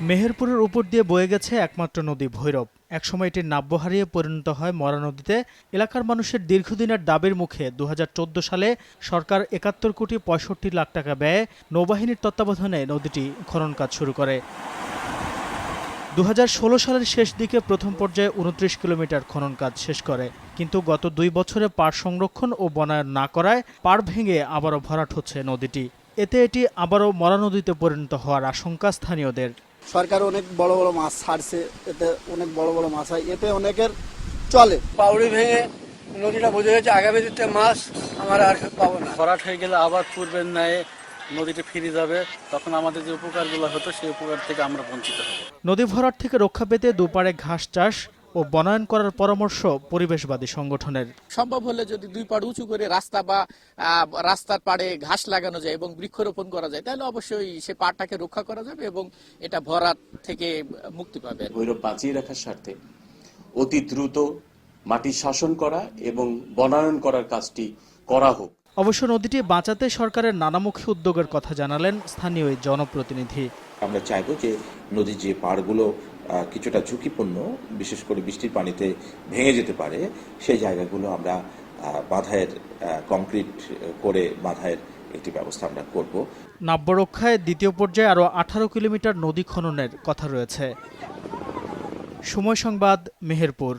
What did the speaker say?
মেহেরপুরের উপর দিয়ে বয়ে গেছে একমাত্র নদী ভৈরব। একসময় এটি নাব্য হারিয়ে পরিণত হয় মরা নদীতে। এলাকার মানুষের দীর্ঘদিনের দাবির মুখে দু হাজার চোদ্দ সালে সরকার একাত্তর কোটি পঁয়ষট্টি লাখ টাকা ব্যয়ে নৌবাহিনীর তত্ত্বাবধানে নদীটি খনন কাজ শুরু করে। দু হাজার ষোলো সালের শেষ দিকে প্রথম পর্যায়ে উনত্রিশ কিলোমিটার খনন কাজ শেষ করে। কিন্তু গত দুই বছরে পাড় সংরক্ষণ ও বনায়ন না করায় পাড় ভেঙে আবারও ভরাট হচ্ছে নদীটি। এতে এটি আবারও মরা নদীতে পরিণত হওয়ার আশঙ্কা স্থানীয়দের। সরকার অনেক বড় বড় মাছ ছাড়ছে এতে অনেক বড় বড় মাছ হয় এতে অনেকের চলে। পাউড়ি ভেঙে নদীটা বোঝা যাচ্ছে আগামী দিতে মাছ আমরা আর পাবো না। ভরাট হয়ে গেলে আবার পূর্বের ন্যায় নদীটা ফিরে যাবে তখন আমাদের যে উপকারগুলো হতো সেই উপকার থেকে আমরা বঞ্চিত হব। নদী ভরাট থেকে রক্ষা পেতে দুপারে ঘাস চাষ ও বনায়ন করার পরামর্শ পরিবেশবাদী সংগঠনের। সম্ভব হলে যদি দুই পাড় উঁচু করে রাস্তা বা রাস্তার পাড়ে ঘাস লাগানো যায় এবং বৃক্ষরোপণ করা যায় তাহলে অবশ্যই সে পাড়টাকে রক্ষা করা যাবে এবং এটা ভরাট থেকে মুক্তি পাবে। ভৈরব বাঁচিয়ে রাখার স্বার্থে অতি দ্রুত মাটি শাসন করা এবং বনায়ন করার কাজটি করা হোক। অবশ্য নদীটি বাঁচাতে সরকারের নানামুখী উদ্যোগের কথা জানালেন স্থানীয় জনপ্রতিনিধি। আমরা চাইব যে নদীর যে পাড়গুলো কিছুটা ঝুঁকিপূর্ণ, বিশেষ করে বৃষ্টির পানিতে ভেঙে যেতে পারে, সেই জায়গাগুলো আমরা বাঁধায়ের কংক্রিট করে বাঁধায়ের একটি ব্যবস্থা আমরা করব। নাব্য রক্ষায় দ্বিতীয় পর্যায়ে আরও আঠারো কিলোমিটার নদী খননের কথা রয়েছে। সময় সংবাদ, মেহেরপুর।